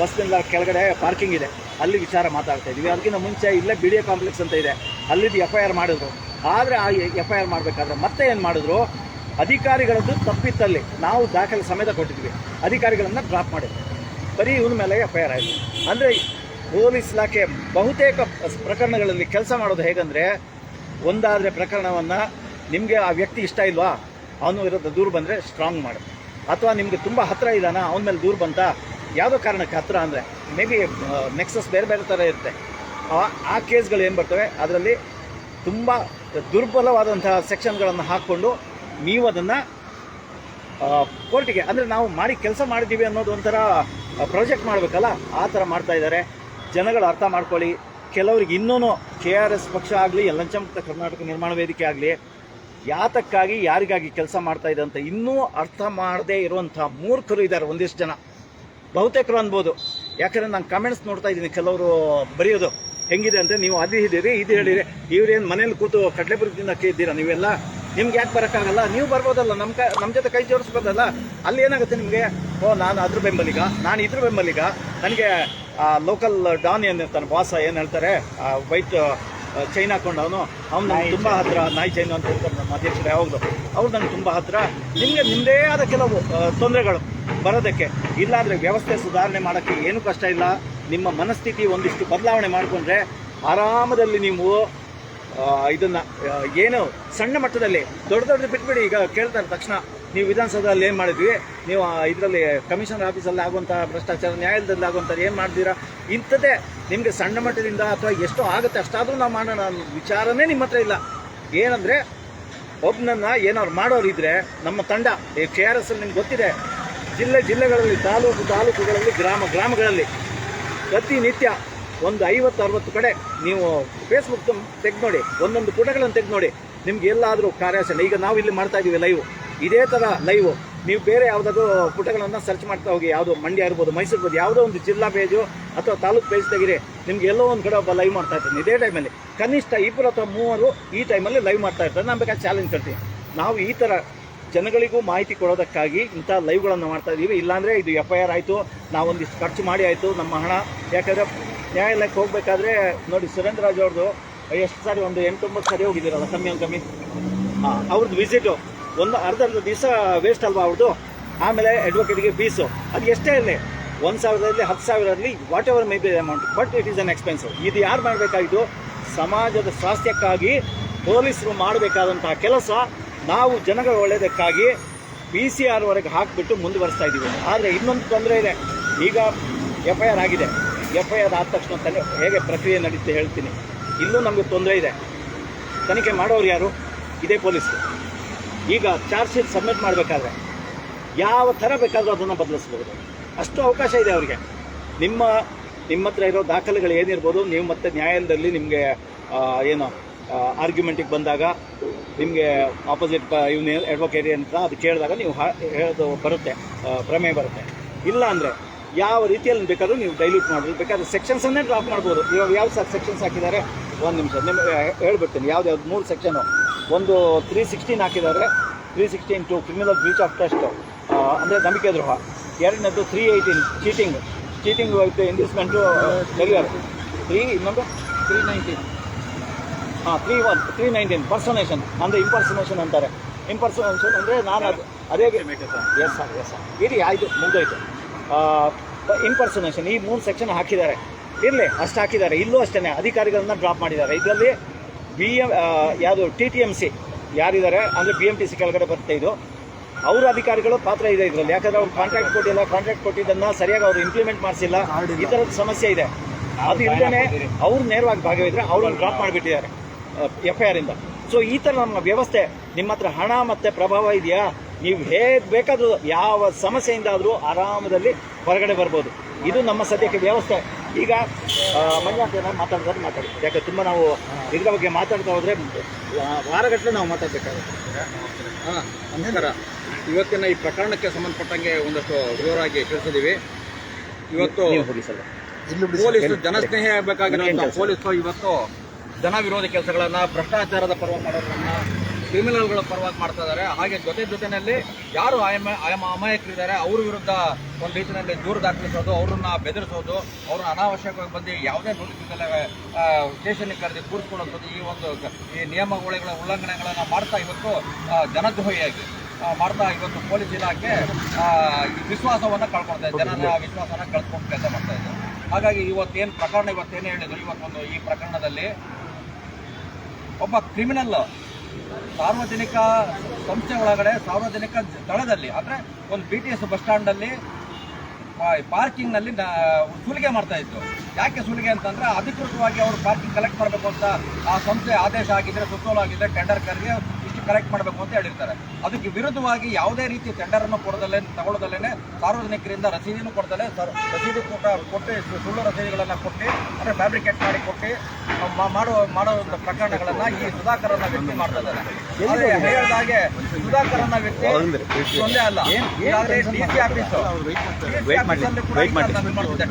ಬಸ್ ನಿಲ್ದಾಣ ಕೆಳಗಡೆ ಪಾರ್ಕಿಂಗ್ ಇದೆ. ಅಲ್ಲಿ ವಿಚಾರ ಮಾತಾಡ್ತಾ ಇದೀವಿ ಅದಕ್ಕಿಂತ ಮುಂಚೆ ಇಲ್ಲೇ ಬಿ ಕಾಂಪ್ಲೆಕ್ಸ್ ಅಂತ ಇದೆ. ಅಲ್ಲಿದ್ದು ಎಫ್ ಐ ಆರ್ ಮಾಡಿದ್ರು. ಆದರೆ ಆ ಎಫ್ ಐ ಆರ್ ಮಾಡಬೇಕಾದ್ರೆ ಮತ್ತೆ ಏನು ಮಾಡಿದ್ರು? ಅಧಿಕಾರಿಗಳದ್ದು ತಪ್ಪಿತ್ತಲ್ಲಿ ನಾವು ದಾಖಲೆ ಸಮೇತ ಕೊಟ್ಟಿದ್ವಿ. ಅಧಿಕಾರಿಗಳನ್ನು ಡ್ರಾಪ್ ಮಾಡಿದ್ವಿ ಬರೀ ಇವನ ಮೇಲೆ ಎಫ್ ಐ ಆರ್ ಆಯಿತು. ಅಂದರೆ ಪೊಲೀಸ್ ಇಲಾಖೆ ಬಹುತೇಕ ಪ್ರಕರಣಗಳಲ್ಲಿ ಕೆಲಸ ಮಾಡೋದು ಹೇಗಂದರೆ, ಒಂದಾದರೆ ಪ್ರಕರಣವನ್ನು ನಿಮಗೆ ಆ ವ್ಯಕ್ತಿ ಇಷ್ಟ ಇಲ್ವಾ? ಅವನು ವಿರುದ್ಧ ದೂರು ಬಂದರೆ ಸ್ಟ್ರಾಂಗ್ ಮಾಡು. ಅಥವಾ ನಿಮಗೆ ತುಂಬ ಹತ್ತಿರ ಇದ್ದಾನ? ಅವನ ಮೇಲೆ ದೂರು ಬಂತ? ಯಾವುದೋ ಕಾರಣಕ್ಕೆ ಹತ್ತಿರ ಅಂದರೆ ಮೇ ಬಿ ನೆಕ್ಸಸ್ ಬೇರೆ ಬೇರೆ ಥರ ಇರುತ್ತೆ. ಆ ಕೇಸ್ಗಳು ಏನು ಬರ್ತವೆ? ಅದರಲ್ಲಿ ತುಂಬ ದುರ್ಬಲವಾದಂತಹ ಸೆಕ್ಷನ್ಗಳನ್ನು ಹಾಕ್ಕೊಂಡು ನೀವು ಅದನ್ನು ಕೋರ್ಟಿಗೆ, ಅಂದರೆ ನಾವು ಮಾಡಿ ಕೆಲಸ ಮಾಡಿದ್ದೀವಿ ಅನ್ನೋದು ಒಂಥರ ಪ್ರಾಜೆಕ್ಟ್ ಮಾಡಬೇಕಲ್ಲ, ಆ ಥರ ಮಾಡ್ತಾ ಇದ್ದಾರೆ. ಜನಗಳು ಅರ್ಥ ಮಾಡ್ಕೊಳ್ಳಿ. ಕೆಲವರಿಗೆ ಇನ್ನೂ ಕೆ ಆರ್ ಎಸ್ ಪಕ್ಷ ಆಗಲಿ ಮುಕ್ತ ಕರ್ನಾಟಕ ನಿರ್ಮಾಣ ವೇದಿಕೆ ಆಗಲಿ, ಯಾತಕ್ಕಾಗಿ, ಯಾರಿಗಾಗಿ ಕೆಲಸ ಮಾಡ್ತಾ ಇದೆ ಅಂತ ಇನ್ನೂ ಅರ್ಥ ಮಾಡದೇ ಇರುವಂಥ ಮೂರ್ಖರು ಇದ್ದಾರೆ ಒಂದಿಷ್ಟು ಜನ. ಬಹುತೇಕರು ಅನ್ಬೋದು. ಯಾಕಂದರೆ ನಾನು ಕಮೆಂಟ್ಸ್ ನೋಡ್ತಾ ಇದ್ದೀನಿ ಕೆಲವರು ಬರೆಯೋದು. ಹೆಂಗಿದೆ ಅಂತ ನೀವು ಅದು ಇದ್ದೀರಿ ಇದು ಹೇಳಿರಿ. ಇವ್ರೇನು ಮನೇಲಿ ಕೂತು ಕಡಲೆಪುರಿ ತಿನ್ನಕ್ಕೆ ಇದ್ದೀರಾ ನೀವೆಲ್ಲ? ನಿಮ್ಗೆ ಯಾಕೆ ಬರೋಕ್ಕಾಗಲ್ಲ? ನೀವು ಬರ್ಬೋದಲ್ಲ ನಮ್ಮ ಕ ನಮ್ಮ ಜೊತೆ ಕೈ ಜೋಡಿಸ್ಬೋದಲ್ಲ? ಅಲ್ಲಿ ಏನಾಗುತ್ತೆ ನಿಮಗೆ? ಓ ನಾನು ಅದ್ರ ಬೆಂಬಲಿಗ ನಾನು ಇದ್ರ ಬೆಂಬಲಿಗ. ನನಗೆ ಲೋಕಲ್ ಡಾನ್ ಏನಿರ್ತಾನೆ ಬಾಸ ಏನು ಹೇಳ್ತಾರೆ? ವೈಟ್ ಚೈನ್ ಹಾಕೊಂಡು ಅವನು. ಅವ್ನು ನನಗೆ ತುಂಬ ಹತ್ರ ನಾಯಿ ಚೈನು ಅಂತ ಹೇಳ್ತಾರೆ ನಮ್ಮ ಅಧ್ಯಕ್ಷರು ಯಾವಾಗಲೂ ಅವ್ರು ನನಗೆ ತುಂಬ ಹತ್ರ. ನಿಮಗೆ ನಿಮ್ಮದೇ ಆದ ಕೆಲವು ತೊಂದರೆಗಳು ಬರೋದಕ್ಕೆ. ಇಲ್ಲಾಂದರೆ ವ್ಯವಸ್ಥೆ ಸುಧಾರಣೆ ಮಾಡೋಕ್ಕೆ ಏನೂ ಕಷ್ಟ ಇಲ್ಲ. ನಿಮ್ಮ ಮನಸ್ಥಿತಿ ಒಂದಿಷ್ಟು ಬದಲಾವಣೆ ಮಾಡಿಕೊಂಡ್ರೆ ಆರಾಮದಲ್ಲಿ ನೀವು ಇದನ್ನು ಏನು ಸಣ್ಣ ಮಟ್ಟದಲ್ಲಿ, ದೊಡ್ಡ ದೊಡ್ಡ ಬಿಟ್ಬಿಡಿ. ಈಗ ಕೇಳ್ತಾರೆ ತಕ್ಷಣ, ನೀವು ವಿಧಾನಸೌಧದಲ್ಲಿ ಏನು ಮಾಡಿದ್ವಿ? ನೀವು ಇದರಲ್ಲಿ ಕಮಿಷನರ್ ಆಫೀಸಲ್ಲಿ ಆಗುವಂಥ ಭ್ರಷ್ಟಾಚಾರ, ನ್ಯಾಯಾಲಯದಲ್ಲಿ ಆಗುವಂಥ ಏನು ಮಾಡ್ತೀರಾ ಇಂಥದ್ದೇ ನಿಮಗೆ ಸಣ್ಣ ಮಟ್ಟದಿಂದ ಅಥವಾ ಎಷ್ಟೋ ಆಗುತ್ತೆ ಅಷ್ಟಾದರೂ ನಾವು ಮಾಡೋಣ ಅನ್ನೋ ವಿಚಾರನೇ ನಿಮ್ಮ ಹತ್ರ ಇಲ್ಲ. ಏನಂದರೆ ಒಬ್ಬನನ್ನ ಏನಾದ್ರು ಮಾಡೋರು ಇದ್ರೆ, ನಮ್ಮ ತಂಡ ಕೆ ಆರ್ ಎಸ್ ಅಲ್ಲಿ ನಿಮ್ಗೆ ಗೊತ್ತಿದೆ, ಜಿಲ್ಲೆ, ಜಿಲ್ಲೆಗಳಲ್ಲಿ, ತಾಲೂಕು, ತಾಲೂಕುಗಳಲ್ಲಿ, ಗ್ರಾಮ, ಗ್ರಾಮಗಳಲ್ಲಿ ಪ್ರತಿನಿತ್ಯ ಒಂದು ಐವತ್ತು, ಅರವತ್ತು ಕಡೆ ನೀವು ಫೇಸ್ಬುಕ್ ತೆಗೆದು ನೋಡಿ, ಒಂದೊಂದು ಪುಟಗಳನ್ನು ತೆಗೆದು ನೋಡಿ, ನಿಮ್ಗೆ ಎಲ್ಲಾದರೂ ಕಾರ್ಯಾಚರಣೆ. ಈಗ ನಾವು ಇಲ್ಲಿ ಮಾಡ್ತಾ ಇದ್ದೀವಿ ಲೈವ್ ಇದೇ ಥರ ಲೈವ್ ನೀವು ಬೇರೆ ಯಾವುದಾದ್ರು ಪುಟಗಳನ್ನು ಸರ್ಚ್ ಮಾಡ್ತಾ ಹೋಗಿ, ಯಾವುದು ಮಂಡ್ಯ ಇರ್ಬೋದು, ಮೈಸೂರು ಇರ್ಬೋದು, ಯಾವುದೋ ಒಂದು ಜಿಲ್ಲಾ ಪೇಜು ಅಥವಾ ತಾಲೂಕು ಪೇಜ್ ತೆಗಿರಿ, ನಿಮ್ಗೆ ಎಲ್ಲೋ ಒಂದು ಕಡೆ ಒಬ್ಬ ಲೈವ್ ಮಾಡ್ತಾ ಇರ್ತೀನಿ. ಇದೇ ಟೈಮಲ್ಲಿ ಕನಿಷ್ಠ ಇಬ್ಬರು ಅಥವಾ ಮೂವರು ಈ ಟೈಮಲ್ಲಿ ಲೈವ್ ಮಾಡ್ತಾ ಇರ್ತಾರೆ. ನಾನು ಚಾಲೆಂಜ್ ಕೊಡ್ತೀನಿ ನಾವು ಈ ಥರ ಜನಗಳಿಗೂ ಮಾಹಿತಿ ಕೊಡೋದಕ್ಕಾಗಿ ಇಂಥ ಲೈವ್ಗಳನ್ನು ಮಾಡ್ತಾ ಇದ್ದೀವಿ. ಇಲ್ಲಾಂದರೆ ಇದು ಎಫ್ ಐ ಆರ್ ಆಯಿತು, ನಾವೊಂದಿಷ್ಟು ಖರ್ಚು ಮಾಡಿ ಆಯಿತು, ನಮ್ಮ ಹಣ. ಯಾಕಂದರೆ ನ್ಯಾಯಾಲಯಕ್ಕೆ ಹೋಗಬೇಕಾದ್ರೆ ನೋಡಿ ಸುರೇಂದ್ರ ರಾಜ್ ಅವ್ರದ್ದು ಎಷ್ಟು ಸಾರಿ, ಒಂದು ಎಂಟೊಂಬತ್ತು ಸಾರಿ ಹೋಗಿದ್ದೀರಲ್ಲ ಕಮ್ಮಿ ಒಂದು ಕಮ್ಮಿ? ಹಾಂ ಅವ್ರದ್ದು ವಿಸಿಟು ಒಂದು ಅರ್ಧ ಅರ್ಧ ದಿವಸ ವೇಸ್ಟ್ ಅಲ್ವಾ ಅವ್ರದ್ದು ಆಮೇಲೆ ಅಡ್ವೊಕೇಟಿಗೆ ಫೀಸು ಅದು ಎಷ್ಟೇ ಇರಲಿ, ಒಂದು ಸಾವಿರದಲ್ಲಿ, ಹತ್ತು ಸಾವಿರ ಇರಲಿ whatever may be amount but it is an expensive ಇದು ಯಾರು ಮಾಡಬೇಕಾಯಿತು ಸಮಾಜದ ಸ್ವಾಸ್ಥ್ಯಕ್ಕಾಗಿ ಪೊಲೀಸರು ಮಾಡಬೇಕಾದಂತಹ ಕೆಲಸ ನಾವು ಜನಗಳ ಒಳ್ಳೆಯದಕ್ಕಾಗಿ ಪಿ ಸಿ ಆರ್ವರೆಗೆ ಹಾಕಿಬಿಟ್ಟು ಮುಂದುವರಿಸ್ತಾ ಇದ್ದೀವಿ ಆದರೆ ಇನ್ನೊಂದು ತೊಂದರೆ ಇದೆ. ಈಗ ಎಫ್ ಐ ಆರ್ ಆಗಿದೆ. ಎಫ್ ಐ ಆರ್ ಆದ ತಕ್ಷಣ ತಲೆ ಹೇಗೆ ಪ್ರಕ್ರಿಯೆ ನಡೀತೆ ಹೇಳ್ತೀನಿ. ಇಲ್ಲೂ ನಮಗೆ ತೊಂದರೆ ಇದೆ. ತನಿಖೆ ಮಾಡೋರು ಯಾರು? ಇದೇ ಪೊಲೀಸ್. ಈಗ ಚಾರ್ಜ್ ಶೀಟ್ ಸಬ್ಮಿಟ್ ಮಾಡಬೇಕಾದ್ರೆ ಯಾವ ಥರ ಬೇಕಾದರೂ ಅದನ್ನು ಬದಲಿಸ್ಬೋದು. ಅಷ್ಟು ಅವಕಾಶ ಇದೆ ಅವರಿಗೆ. ನಿಮ್ಮ ನಿಮ್ಮ ಹತ್ರ ಇರೋ ದಾಖಲೆಗಳು ಏನಿರ್ಬೋದು, ನೀವು ಮತ್ತೆ ನ್ಯಾಯಾಲಯದಲ್ಲಿ ನಿಮಗೆ ಏನು ಆರ್ಗ್ಯುಮೆಂಟಿಗೆ ಬಂದಾಗ ನಿಮಗೆ ಆಪೋಸಿಟ್ ಇವನು ಅಡ್ವೊಕೇಟ್ ಅಂತ ಅದು ಕೇಳಿದಾಗ ನೀವು ಹೇಳೋದು ಬರುತ್ತೆ ಪ್ರಮೇಯ ಬರುತ್ತೆ. ಇಲ್ಲ ಅಂದರೆ ಯಾವ ರೀತಿಯಲ್ಲಿ ಬೇಕಾದರೂ ನೀವು ಡೈಲ್ಯೂಟ್ ಮಾಡ್ಬೋದು. ಬೇಕಾದ್ರೆ ಸೆಕ್ಷನ್ಸನ್ನೇ ಡ್ರಾಪ್ ಮಾಡ್ಬೋದು. ಇವಾಗ ಯಾವ ಸೆಕ್ಷನ್ಸ್ ಹಾಕಿದ್ದಾರೆ? ಒಂದು ನಿಮಿಷ, ನಿಮಗೆ ಹೇಳ್ಬಿಡ್ತೀನಿ. ಯಾವ್ದು ಯಾವ್ದು ಮೂರು ಸೆಕ್ಷನು ಒಂದು ತ್ರೀ ಸಿಕ್ಸ್ಟೀನ್ ಹಾಕಿದ್ದಾರೆ. Three sixteen two criminal breach of trust ಅಂದರೆ ನಂಬಿಕೆ ದ್ರೋಹ. ಎರಡನೇದು three eighteen cheating cheating inducement deliver three ಇನ್ನೊಂದು? ತ್ರೀ ನೈನ್ಟೀನ್ ಹಾಂ three one three nineteen personation ಅಂದರೆ ಇಂಪರ್ಸನೇಷನ್ ಅಂತಾರೆ. ಇಂಪರ್ಸನೇಷನ್ ಅಂದರೆ ನಾನು ಅದು ಅದೇ ಎಸ್ ಸರ್ ಎಸ್ ಸರ್ ಇರಿ ಆಯಿತು ಮುಗ್ದೋಯ್ತು. ಇಂಪರ್ಸನೇಷನ್ ಈ ಮೂರು ಸೆಕ್ಷನ್ ಹಾಕಿದ್ದಾರೆ. ಇರಲಿ ಅಷ್ಟು ಹಾಕಿದ್ದಾರೆ. ಇಲ್ಲೂ ಅಷ್ಟೇ ಅಧಿಕಾರಿಗಳನ್ನ ಡ್ರಾಪ್ ಮಾಡಿದ್ದಾರೆ. ಇದರಲ್ಲಿ ಬಿ ಎಂ ಯಾವುದು ಟಿ ಟಿ ಎಂ ಸಿ ಯಾರಿದ್ದಾರೆ? ಅಂದರೆ ಬಿ ಎಂ ಟಿ ಸಿ ಕೆಳಗಡೆ ಬರುತ್ತೆ ಇದು. ಅವರ ಅಧಿಕಾರಿಗಳು ಪಾತ್ರ ಇದೆ ಇದರಲ್ಲಿ. ಯಾಕಂದ್ರೆ ಅವ್ರು ಕಾಂಟ್ರಾಕ್ಟ್ ಕೊಟ್ಟಿಲ್ಲ ಕಾಂಟ್ರಾಕ್ಟ್ ಕೊಟ್ಟಿದ್ದನ್ನ ಸರಿಯಾಗಿ ಅವರು ಇಂಪ್ಲಿಮೆಂಟ್ ಮಾಡಿಸಿಲ್ಲ. ಈ ಥರದ ಸಮಸ್ಯೆ ಇದೆ. ಅದು ಇಲ್ಲದೇ ಅವ್ರು ನೇರವಾಗಿ ಭಾಗವಹಿದ್ರೆ ಅವ್ರನ್ನ ಡ್ರಾಪ್ ಮಾಡಿಬಿಟ್ಟಿದ್ದಾರೆ. ಎಫ್ ಐ ಆರ್ ಇಂದ. ಸೊ ಈ ಥರ ನಮ್ಮ ವ್ಯವಸ್ಥೆ ನಿಮ್ಮ ಹತ್ರ ಹಣ ಮತ್ತೆ ಪ್ರಭಾವ ಇದೆಯಾ? ನೀವು ಹೇಗೆ ಬೇಕಾದರೂ ಯಾವ ಸಮಸ್ಯೆಯಿಂದ ಆದರೂ ಆರಾಮದಲ್ಲಿ ಹೊರಗಡೆ ಬರ್ಬೋದು. ಇದು ನಮ್ಮ ಸದ್ಯಕ್ಕೆ ವ್ಯವಸ್ಥೆ. ಈಗ ಮಂಜಾಂತ ಮಾತಾಡ್ತಾರೆ ಮಾತಾಡಿ. ಯಾಕೆ ತುಂಬ ನಾವು ಇದರ ಬಗ್ಗೆ ಮಾತಾಡ್ತಾ ಹೋದರೆ ವಾರಗಟ್ಟಲೆ ನಾವು ಮಾತಾಡಬೇಕಾಗುತ್ತೆ. ಹಾ, ನಮಸ್ಕಾರ. ಇವತ್ತಿನ ಈ ಪ್ರಕರಣಕ್ಕೆ ಸಂಬಂಧಪಟ್ಟಂಗೆ ಒಂದಷ್ಟು ವಿವರವಾಗಿ ತಿಳಿಸಿದೀವಿ. ಇವತ್ತು ಪೊಲೀಸರು ಜನಸ್ನೇಹಿ ಆಗಬೇಕಾಗಿರೋ ಪೊಲೀಸರು ಇವತ್ತು ಜನ ವಿರೋಧಿ ಕೆಲಸಗಳನ್ನ, ಭ್ರಷ್ಟಾಚಾರದ ಪರವಾಗಿ ಮಾಡೋದನ್ನು ಕ್ರಿಮಿನಲ್ಗಳ ಪರವಾಗಿ ಮಾಡ್ತಾ ಇದ್ದಾರೆ. ಹಾಗೆ ಜೊತೆ ಜೊತೆಯಲ್ಲಿ ಯಾರು ಆಯಮ ಆಯಮ ಅಮಾಯಕರಿದ್ದಾರೆ, ಅವ್ರ ವಿರುದ್ಧ ಒಂದು ರೀತಿಯಲ್ಲಿ ದೂರು ದಾಖಲಿಸೋದು, ಅವ್ರನ್ನ ಬೆದರಿಸೋದು, ಅವ್ರನ್ನ ಅನಾವಶ್ಯಕವಾಗಿ ಬಂದು ಯಾವುದೇ ನೋಟಿಸ್ ಇಲ್ಲದೆ ಸ್ಟೇಷನ್ಗೆ ಕರೆದು ಕೂರಿಸ್ಕೊಳ್ಳೋದು ಈ ಒಂದು ಈ ನಿಯಮಗಳ ಉಲ್ಲಂಘನೆಗಳನ್ನು ಮಾಡ್ತಾ ಇವತ್ತು ಜನದ್ರೋಹಿಯಾಗಿ ಮಾಡ್ತಾ ಇವತ್ತು ಪೊಲೀಸ್ ಇಲಾಖೆ ವಿಶ್ವಾಸವನ್ನು ಕಳ್ಕೊಳ್ತಾ ಇದೆ. ಜನರ ವಿಶ್ವಾಸನ ಕಳ್ಕೊಂಡು ಕೆಲಸ ಮಾಡ್ತಾ ಇದೆ. ಹಾಗಾಗಿ ಇವತ್ತೇನು ಪ್ರಕರಣ ಇವತ್ತೇನು ಹೇಳಿದ್ರು, ಇವತ್ತೊಂದು ಈ ಪ್ರಕರಣದಲ್ಲಿ ಒಬ್ಬ ಕ್ರಿಮಿನಲ್ ಸಾರ್ವಜನಿಕ ಸಂಸ್ಥೆ ಒಳಗಡೆ, ಸಾರ್ವಜನಿಕ ಸ್ಥಳದಲ್ಲಿ, ಅಂದರೆ ಒಂದು ಬಿ ಟಿ ಎಸ್ ಬಸ್ ಸ್ಟ್ಯಾಂಡಲ್ಲಿ ಪಾರ್ಕಿಂಗ್ನಲ್ಲಿ ಸುಲಿಗೆ ಮಾಡ್ತಾ ಇತ್ತು ಯಾಕೆ ಸುಲಿಗೆ ಅಂತಂದ್ರೆ ಅಧಿಕೃತವಾಗಿ ಅವರು ಪಾರ್ಕಿಂಗ್ ಕಲೆಕ್ಟ್ ಮಾಡಬೇಕು ಅಂತ ಆ ಸಂಸ್ಥೆ ಆದೇಶ ಆಗಿದ್ದರೆ ಸುತ್ತೋಲು ಆಗಿದ್ರೆ ಟೆಂಡರ್ ಕರೆಗೆ ಕಲೆಕ್ಟ್ ಮಾಡಬೇಕು ಅಂತ ಹೇಳಿರ್ತಾರೆ. ಅದಕ್ಕೆ ವಿರುದ್ಧವಾಗಿ ಯಾವುದೇ ರೀತಿ ಟೆಂಡರ್ ಅನ್ನು ಕೊಡದಲ್ಲೇ ತಗೊಳ್ಳೋದಲ್ಲೇ ಸಾರ್ವಜನಿಕರಿಂದ ರಸೀದಿಯನ್ನು ಕೊಡದಲ್ಲೇ ರಸೀದಿ ಕೊಟ್ಟ, ಕೊಟ್ಟು ಸುಳ್ಳು ರಸೀದಿಗಳನ್ನು ಕೊಟ್ಟು, ಅಂದ್ರೆ ಫ್ಯಾಬ್ರಿಕೇಟ್ ಮಾಡಿ ಕೊಟ್ಟು ಮಾಡುವ ಮಾಡೋ ಮಾಡೋ ಒಂದು ಪ್ರಕರಣಗಳನ್ನ ಈ ಸುಧಾಕರ್ ಅನ್ನೋ ವ್ಯಕ್ತಿ ಮಾಡ್ತಾ ಇದ್ದಾರೆ. ಆದ್ರೆ ಹೇಳಿದ ಹಾಗೆ ಸುಧಾಕರ್ ಅನ್ನೋ ವ್ಯಕ್ತಿ ಒಂದೇ ಅಲ್ಲ. Office DC.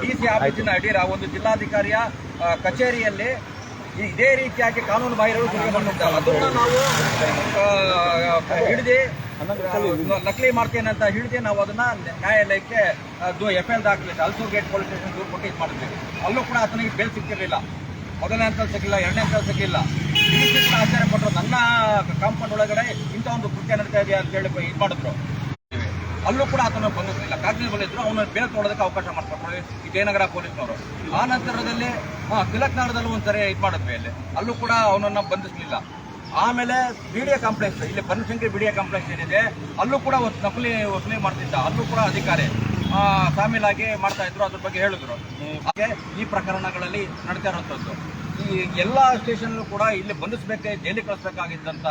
ಡಿ ಸಿ ಆಫೀಸಿನ ಅಡಿರ ಒಂದು ಜಿಲ್ಲಾಧಿಕಾರಿಯ ಕಚೇರಿಯಲ್ಲಿ ಇದೇ ರೀತಿಯಾಗಿ ಕಾನೂನು ಬಾಹಿರರು ಸುಲಿಗೆ ಅದನ್ನು ನಾವು ಹಿಡಿದು ನಕಲಿ ಮಾಡ್ತೇನೆ ಅಂತ ಹಿಡಿದು ನಾವು ಅದನ್ನ ನ್ಯಾಯಾಲಯಕ್ಕೆ ಎಫ್ ಐ ದಾಖಲಿಸಿ ಅಲ್ಸೂರ್ ಗೇಟ್ ಪೊಲೀಸ್ ಸ್ಟೇಷನ್ ದೂರು ಕೊಟ್ಟು ಇದು ಮಾಡಿದ್ವಿ. ಅಲ್ಲೂ ಕೂಡ ಆತನಿಗೆ ಬೇಲ್ ಸಿಕ್ಕಿರಲಿಲ್ಲ. ಮೊದಲನೇ ಅಂತ ಸಿಕ್ಕಿಲ್ಲ, ಎರಡನೇ ಹಂತ ಸಿಕ್ಕಿಲ್ಲ. ಆಚಾರ ಕೊಟ್ಟರು ನನ್ನ ಕಾಂಪೌಂಡ್ ಒಳಗಡೆ ಇಂಥ ಒಂದು ಕೃತ್ಯ ನಡೀತಾ ಇದೆ ಅಂತ ಹೇಳಿ ಇದು ಮಾಡಿದ್ರು. ಅಲ್ಲೂ ಕೂಡ ಆತನ ಬಂಧಿಸಲಿಲ್ಲ ಕಾಗ್ನಿ ಬಂದಿದ್ರು. ಅವನು ಬೇರೆ ತೊಡೋದಕ್ಕೆ ಅವಕಾಶ ಮಾಡ್ಕೊಟ್ರು ಈ ಜಯನಗರ ಪೊಲೀಸ್ನವರು. ಆ ನಂತರದಲ್ಲಿ ಹಾ ತಿಲಕ್ ನಗರದಲ್ಲೂ ಒಂದ್ಸರಿ ಇದು ಮಾಡಿದ್ವಿ ಅಲ್ಲಿ. ಅಲ್ಲೂ ಕೂಡ ಅವನನ್ನ ಬಂಧಿಸಲಿಲ್ಲ. ಆಮೇಲೆ ಬಿಡಿಎ ಕಾಂಪ್ಲೆಕ್ಸ್, ಇಲ್ಲಿ ಬನಶಂಕರಿ ಬಿಡಿಎ ಕಾಂಪ್ಲೆಕ್ಸ್ ಏನಿದೆ, ಅಲ್ಲೂ ಕೂಡ ಒಂದು ನಕಲಿ ವಸೂಲಿ ಮಾಡ್ತಿದ್ದ. ಅಲ್ಲೂ ಕೂಡ ಅಧಿಕಾರಿ ಶಾಮೀಲಾಗಿ ಮಾಡ್ತಾ ಇದ್ರು. ಅದ್ರ ಬಗ್ಗೆ ಹೇಳಿದ್ರು. ಹಾಗೆ ಈ ಪ್ರಕರಣಗಳಲ್ಲಿ ನಡೀತಾ ಇರುವಂಥದ್ದು ಎಲ್ಲ ಸ್ಟೇಷನ್ ಕೂಡ ಇಲ್ಲಿ ಬಂಧಿಸಬೇಕೆ, ಜೈಲಿಗೆ ಕಳಿಸಬೇಕಾಗಿದ್ದಂಥ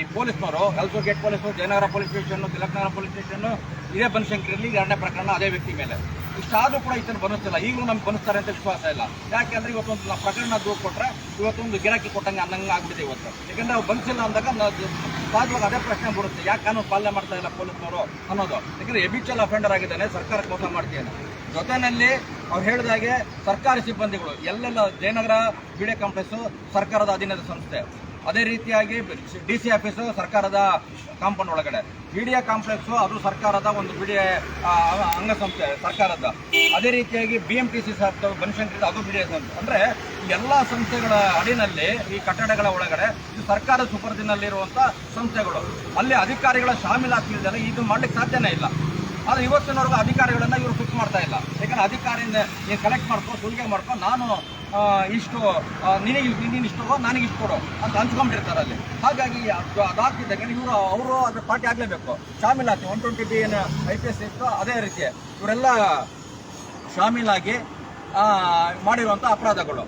ಈ ಪೊಲೀಸ್ನವರು ಕಲ್ಸೂರು ಗೇಟ್ ಪೊಲೀಸರು Jayanagar police station Tilaknagar police station ಇದೇ ಬನಶಂಕರಿಯಲ್ಲಿ ಎರಡನೇ ಪ್ರಕರಣ ಅದೇ ವ್ಯಕ್ತಿ ಮೇಲೆ. ಇಷ್ಟಾದರೂ ಕೂಡ ಇತರ ಬಂಧಿಸ್ತಿಲ್ಲ. ಈಗಲೂ ನಮ್ಗೆ ಬಂಧಿಸ್ತಾರೆ ಅಂತ ವಿಶ್ವಾಸ ಇಲ್ಲ. ಯಾಕೆಂದ್ರೆ ಇವತ್ತೊಂದು ನಾವು ಪ್ರಕರಣ ದೂರು ಕೊಟ್ಟರೆ ಇವತ್ತೊಂದು ಗಿರಾಕಿ ಕೊಟ್ಟಂಗೆ ಅನ್ನಂಗೆ ಆಗ್ಬಿಟ್ಟಿದೆ ಇವತ್ತು. ಯಾಕಂದ್ರೆ ಅವ್ರು ಬಂಧಿಸಿಲ್ಲ ಅಂದಾಗ ಸಹಜವಾಗಿ ಅದೇ ಪ್ರಶ್ನೆ ಬರುತ್ತೆ. ಯಾಕೆ ಕಾನೂನು ಪಾಲನೆ ಮಾಡ್ತಾ ಇಲ್ಲ ಪೊಲೀಸ್ನವರು ಅನ್ನೋದು. ಯಾಕಂದ್ರೆ ಎಬಿಚಲ್ ಅಫೆಂಡರ್ ಆಗಿದ್ದಾನೆ, ಸರ್ಕಾರಕ್ಕೆ ಮೋಸ ಮಾಡ್ತೇನೆ ಜೊತೆಯಲ್ಲಿ ಅವ್ರು ಹೇಳಿದಾಗೆ ಸರ್ಕಾರಿ ಸಿಬ್ಬಂದಿಗಳು, ಎಲ್ಲೆಲ್ಲ ಜಯನಗರ ಬಿಡಿಎ ಕಾಂಪ್ಲೆಕ್ಸು, ಸರ್ಕಾರದ ಅಧೀನದ ಸಂಸ್ಥೆ. ಅದೇ ರೀತಿಯಾಗಿ ಡಿ ಸಿ ಆಫೀಸು, ಸರ್ಕಾರದ ಕಾಂಪೌಂಡ್ ಒಳಗಡೆ. ಬಿಡಿಎ ಕಾಂಪ್ಲೆಕ್ಸು, ಅದು ಸರ್ಕಾರದ ಒಂದು ಬಿಡಿಎ ಅಂಗಸಂಸ್ಥೆ, ಸರ್ಕಾರದ. ಅದೇ ರೀತಿಯಾಗಿ B M T C Banashankari, ಅದು ಬಿಡಿ ಸಂಸ್ಥೆ. ಅಂದ್ರೆ ಎಲ್ಲ ಸಂಸ್ಥೆಗಳ ಅಡಿನಲ್ಲಿ, ಈ ಕಟ್ಟಡಗಳ ಒಳಗಡೆ, ಇದು ಸರ್ಕಾರದ ಸುಪರ್ದಿನಲ್ಲಿರುವಂಥ ಸಂಸ್ಥೆಗಳು. ಅಲ್ಲಿ ಅಧಿಕಾರಿಗಳ ಶಾಮೀಲಾಗ್ತಿದ್ದಾರೆ ಇದು ಮಾಡ್ಲಿಕ್ಕೆ ಸಾಧ್ಯನೇ ಇಲ್ಲ. ಆದ್ರೆ ಇವತ್ತಿನವರೆಗೂ ಅಧಿಕಾರಿಗಳನ್ನ ಇವರು ಫಿಕ್ಸ್ ಮಾಡ್ತಾ ಇಲ್ಲ. ಯಾಕಂದ್ರೆ ಅಧಿಕಾರಿಯಿಂದ ನೀನು ಕಲೆಕ್ಟ್ ಮಾಡ್ಕೊ ಸುಲಿಗೆ ಮಾಡ್ಕೊ, ನಾನು ಇಷ್ಟು ನಿನಗೆ ನೀನು ಇಷ್ಟು ಕೊಡೋ, ನನಗೆ ಇಷ್ಟು ಕೊಡು ಅಂತ ಹಂಚ್ಕೊಂಡಿರ್ತಾರೆ ಅಲ್ಲಿ. ಹಾಗಾಗಿ ಅದು ಅದಾಗ್ತಿದ್ದಾಗ ಇವರು, ಅವರು ಅದ್ರ ಪಾರ್ಟಿ ಆಗಲೇಬೇಕು. ಶಾಮೀಲಾತಿ ಒನ್ ಟ್ವೆಂಟಿ ಬಿ ಏನು ಐ ಪಿ ಎಸ್ ಇತ್ತು, ಅದೇ ರೀತಿ ಇವರೆಲ್ಲ ಶಾಮೀಲಾಗಿ ಮಾಡಿರುವಂಥ ಅಪರಾಧಗಳು,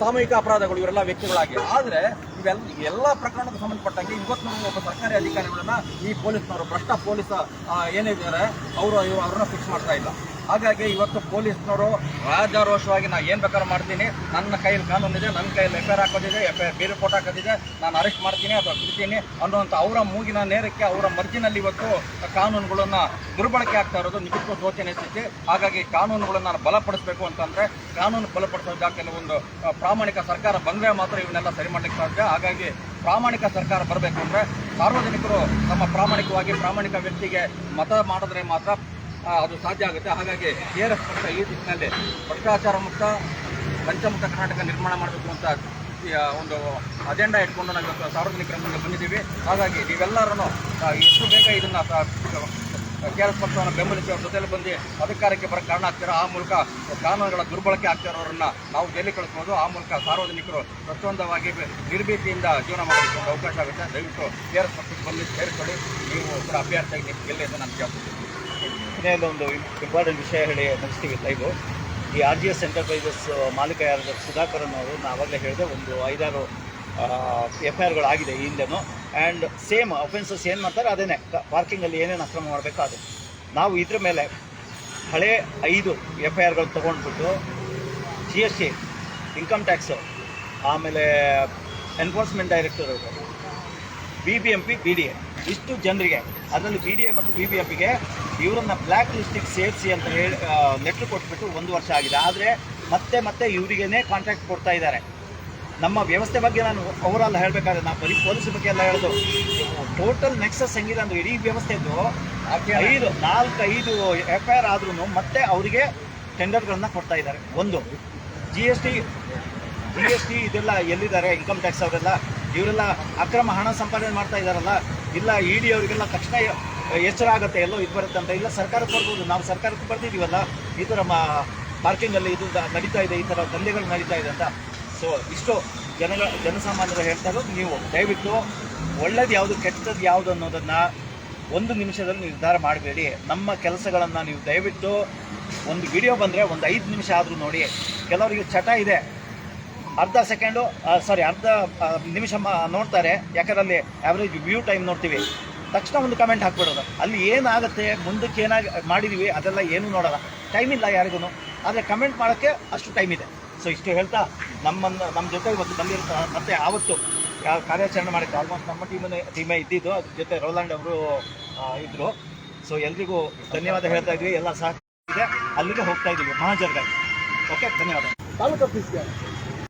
ಸಾಮೂಹಿಕ ಅಪರಾಧಗಳು ಇವರೆಲ್ಲ ವ್ಯಕ್ತಿಗಳಾಗಿ. ಆದರೆ ಇವೆಲ್ಲ ಎಲ್ಲ ಪ್ರಕರಣಕ್ಕೆ ಸಂಬಂಧಪಟ್ಟಂಗೆ ಇವತ್ತು ನಾವು ಒಬ್ಬ ಸರ್ಕಾರಿ ಅಧಿಕಾರಿಗಳನ್ನ ಈ ಪೊಲೀಸ್ನವರು ಭ್ರಷ್ಟ ಪೊಲೀಸ್ ಏನಿದ್ದಾರೆ, ಅವರು ಇವರು ಅವ್ರನ್ನ ಫಿಕ್ಸ್ ಮಾಡ್ತಾ ಇಲ್ಲ. ಹಾಗಾಗಿ ಇವತ್ತು ಪೊಲೀಸ್ನವರು ರಾಜಾರೋಷವಾಗಿ ನಾ ಏನು ಬೇಕಾದ್ರೂ ಮಾಡ್ತೀನಿ. ನನ್ನ ಕೈಯಲ್ಲಿ ಕಾನೂನಿದೆ ನನ್ನ ಕೈಯಲ್ಲಿ ಎಫ್ ಐ ಆರ್ ಹಾಕೋದಿದೆ ಎಫ್ ಐ ಬೇರೆ ಹಾಕೋದಿದೆ ನಾನು ಅರೆಸ್ಟ್ ಮಾಡ್ತೀನಿ ಅಥವಾ ಬಿಡ್ತೀನಿ ಅನ್ನುವಂಥ ಅವರ ಮೂಗಿನ ನೇರಕ್ಕೆ ಅವರ ಮರ್ಜಿನಲ್ಲಿ ಇವತ್ತು ಕಾನೂನುಗಳನ್ನ ದುರ್ಬಳಕೆ ಆಗ್ತಾ ಇರೋದು ನಿಜಕ್ಕೂ ಶೋಚನೆ ಸ್ಥಿತಿ ಹಾಗಾಗಿ ಕಾನೂನುಗಳನ್ನು ನಾನು ಬಲಪಡಿಸಬೇಕು ಅಂತಂದ್ರೆ ಕಾನೂನು ಬಲಪಡಿಸೋ ಕೆಲವೊಂದು ಆ, ಪ್ರಾಮಾಣಿಕ ಸರ್ಕಾರ ಬಂದರೆ ಮಾತ್ರ ಇವನ್ನೆಲ್ಲ ಸರಿ ಮಾಡಲಿಕ್ಕೆ ಸಾಧ್ಯ. ಹಾಗಾಗಿ ಪ್ರಾಮಾಣಿಕ ಸರ್ಕಾರ ಬರಬೇಕು ಅಂದ್ರೆ ಸಾರ್ವಜನಿಕರು ತಮ್ಮ ಪ್ರಾಮಾಣಿಕವಾಗಿ ಪ್ರಾಮಾಣಿಕ ವ್ಯಕ್ತಿಗೆ ಮತ ಮಾಡಿದ್ರೆ ಮಾತ್ರ ಅದು ಸಾಧ್ಯ ಆಗುತ್ತೆ. ಹಾಗಾಗಿ ಕೆ ಆರ್ ಎಸ್ ಪಕ್ಷ ಈ ದಿಕ್ಕಿನಲ್ಲಿ ಭ್ರಷ್ಟಾಚಾರ ಮುಕ್ತ, ಪಂಚಮುಖ ಕರ್ನಾಟಕ ನಿರ್ಮಾಣ ಮಾಡಬೇಕು ಅಂತ ಒಂದು ಅಜೆಂಡಾ ಇಟ್ಕೊಂಡು ನಾವು ಇವತ್ತು ಸಾರ್ವಜನಿಕರ ಮುಂದೆ ಬಂದಿದ್ದೀವಿ. ಹಾಗಾಗಿ ನೀವೆಲ್ಲರೂ ಎಷ್ಟು ಬೇಗ ಇದನ್ನು ಕೆ ಆರ್ ಎಸ್ ಪಕ್ಷವನ್ನು ಬೆಂಬಲಿಸಿ ಅವ್ರ ಜೊತೆಯಲ್ಲಿ ಬಂದು ಅಧಿಕಾರಕ್ಕೆ ಬರೋ ಕಾರಣ ಆಗ್ತಾರೆ? ಆ ಮೂಲಕ ಕಾನೂನುಗಳ ದುರ್ಬಳಕೆ ಆಗ್ತಿರೋರನ್ನ ನಾವು ಜೈಲಿಗೆ ಕಳಿಸ್ಬೋದು. ಆ ಮೂಲಕ ಸಾರ್ವಜನಿಕರು ಸ್ವಚ್ಛಂದವಾಗಿ ನಿರ್ಭೀತಿಯಿಂದ ಜೀವನ ಒಂದು ಅವಕಾಶ ಆಗುತ್ತೆ. ದಯವಿಟ್ಟು ಕೆ ಆರ್ ಎಸ್ ಪಕ್ಷಕ್ಕೆ ಬಂದು ಸೇರಿಕೊಳ್ಳಿ. ನೀವು ಕೂಡ ಅಭ್ಯರ್ಥಿಯಾಗಿ ನಿಮ್ಗೆ ಅಂತ ನಾನು ಕೇಳ್ತೀನಿ ಇನ್ನೇನು ಒಂದು ಇಂಪಾರ್ಟೆಂಟ್ ವಿಷಯ ಹೇಳಿ ಮುಗಿಸ್ತೀವಿ ಲೈವು ಈ ಆರ್ ಜಿ ಎಸ್ ಎಂಟರ್ಪ್ರೈಸಸ್ ಮಾಲೀಕ ಯಾರಾದ? ಸುಧಾಕರನ್ ಅವರು ನಾವಾಗಲೇ ಹೇಳಿದೆ, ಒಂದು ಐದಾರು ಎಫ್ ಐ ಆರ್ಗಳಾಗಿದೆ ಈ ಹಿಂದೆನೂ. ಆ್ಯಂಡ್ ಸೇಮ್ ಅಫೆನ್ಸಸ್ ಏನು ಮಾಡ್ತಾರೆ? ಅದೇ ಪಾರ್ಕಿಂಗಲ್ಲಿ ಏನೇನು ಅಕ್ರಮ ಮಾಡಬೇಕು ಅದು. ನಾವು ಇದ್ರ ಮೇಲೆ ಹಳೆ ಐದು ಎಫ್ ಐ ಆರ್ಗಳು ತೊಗೊಂಡ್ಬಿಟ್ಟು G S T income tax ಆಮೇಲೆ enforcement director B B M P B D A ಇಷ್ಟು ಜನರಿಗೆ, ಅದರಲ್ಲಿ ಬಿ ಡಿ ಎ ಮತ್ತು ಬಿ ಬಿ ಎಂ ಪಿಗೆ ಇವರನ್ನ ಬ್ಲ್ಯಾಕ್ ಲಿಸ್ಟಿಗೆ ಸೇರಿಸಿ ಅಂತ ಹೇಳಿ ಲೆಟ್ರ್ ಕೊಟ್ಬಿಟ್ಟು ಒಂದು ವರ್ಷ ಆಗಿದೆ. ಆದರೆ ಮತ್ತೆ ಮತ್ತೆ ಇವರಿಗೇನೆ ಕಾಂಟ್ರಾಕ್ಟ್ ಕೊಡ್ತಾ ಇದ್ದಾರೆ. ನಮ್ಮ ವ್ಯವಸ್ಥೆ ಬಗ್ಗೆ ನಾನು ಓವರಾಲ್ ಹೇಳಬೇಕಾದ್ರೆ ನಾವು ಬರೀ ಪೊಲೀಸ್ ಬಗ್ಗೆ ಎಲ್ಲ ಹೇಳೋದು ಟೋಟಲ್ ನೆಕ್ಸಸ್ ಹೆಂಗಿದೆ ಅಂದ್ರೆ ಇಡೀ ವ್ಯವಸ್ಥೆದು ಐದು ನಾಲ್ಕು ಐದು ಎಫ್ ಐ ಆರ್ ಆದ್ರೂ ಮತ್ತೆ ಅವರಿಗೆ ಟೆಂಡರ್ಗಳನ್ನ ಕೊಡ್ತಾ ಇದ್ದಾರೆ. ಒಂದು G S T G S T ಇದೆಲ್ಲ ಎಲ್ಲಿದ್ದಾರೆ? ಇನ್ಕಮ್ ಟ್ಯಾಕ್ಸ್ ಅವರೆಲ್ಲ ಇವರೆಲ್ಲ ಅಕ್ರಮ ಹಣ ಸಂಪಾದನೆ ಮಾಡ್ತಾ ಇದ್ದಾರಲ್ಲ? ಇಲ್ಲ ಇ ಡಿ ಅವರಿಗೆಲ್ಲ ತಕ್ಷಣ ಎಚ್ಚರ ಆಗುತ್ತೆ ಎಲ್ಲೋ ಇದು ಬರುತ್ತೆ ಅಂತ. ಇಲ್ಲ, ಸರ್ಕಾರಕ್ಕೆ ಬರ್ಬೋದು. ನಾವು ಸರ್ಕಾರಕ್ಕೆ ಬರ್ತಿದ್ದೀವಲ್ಲ ಈ ಥರ ಮಾ ಪಾರ್ಕಿಂಗಲ್ಲಿ ಇದು ನಡೀತಾ ಇದೆ, ಈ ಥರ ದಂಧೆಗಳು ನಡೀತಾ ಇದೆ ಅಂತ. ಸೊ ಇಷ್ಟು ಜನಗಳ, ಜನಸಾಮಾನ್ಯರು ಹೇಳ್ತಾ ಇರೋದು ನೀವು ದಯವಿಟ್ಟು ಒಳ್ಳೇದು ಯಾವುದು ಕೆಟ್ಟದ್ದು ಯಾವುದು ಅನ್ನೋದನ್ನು ಒಂದು ನಿಮಿಷದಲ್ಲಿ ನಿರ್ಧಾರ ಮಾಡಬೇಡಿ. ನಮ್ಮ ಕೆಲಸಗಳನ್ನು ನೀವು ದಯವಿಟ್ಟು ಒಂದು ವಿಡಿಯೋ ಬಂದರೆ ಒಂದು ಐದು ನಿಮಿಷ ಆದರೂ ನೋಡಿ. ಕೆಲವರಿಗೆ ಚಟ ಇದೆ. ಅರ್ಧ ಸೆಕೆಂಡು ಸಾರಿ ಅರ್ಧ ನಿಮಿಷ ನೋಡ್ತಾರೆ. ಯಾಕಂದ್ರೆ ಅಲ್ಲಿ ಆವ್ರೇಜ್ ವ್ಯೂ ಟೈಮ್ ನೋಡ್ತೀವಿ. ತಕ್ಷಣ ಒಂದು ಕಮೆಂಟ್ ಹಾಕ್ಬಿಡೋದು. ಅಲ್ಲಿ ಏನಾಗುತ್ತೆ, ಮುಂದಕ್ಕೆ ಏನಾಗಿ ಮಾಡಿದ್ದೀವಿ ಅದೆಲ್ಲ ಏನೂ ನೋಡಲ್ಲ. ಟೈಮ್ ಇಲ್ಲ ಯಾರಿಗೂ. ಆದರೆ ಕಮೆಂಟ್ ಮಾಡೋಕ್ಕೆ ಅಷ್ಟು ಟೈಮ್ ಇದೆ. ಸೊ ಇಷ್ಟು ಹೇಳ್ತಾ ನಮ್ಮನ್ನು ನಮ್ಮ ಜೊತೆ ಇವತ್ತು ಬಂದಿರ್ತ ಮತ್ತೆ ಆವತ್ತು ಯಾವ ಕಾರ್ಯಾಚರಣೆ ಮಾಡಿದ್ದು ಆಲ್ಮೋಸ್ಟ್ ನಮ್ಮ ಟೀಮನ್ನೇ ಟೀಮೇ ಇದ್ದಿದ್ದು. ಅದ್ರ ಜೊತೆ ರೋಲ್ಯಾಂಡ್ ಅವರು ಇದ್ದರು ಸೊ ಎಲ್ರಿಗೂ ಧನ್ಯವಾದ ಹೇಳ್ತಾ ಇದ್ವಿ. ಎಲ್ಲ ಸಹ ಇದೆ. ಅಲ್ಲಿಗೆ ಹೋಗ್ತಾ ಇದ್ದೀವಿ. ಮಹಾಜರ್ಗಾಗಿ ಓಕೆ ಧನ್ಯವಾದ. ತಾಲೂಕು ಆಫೀಸ್ಗೆ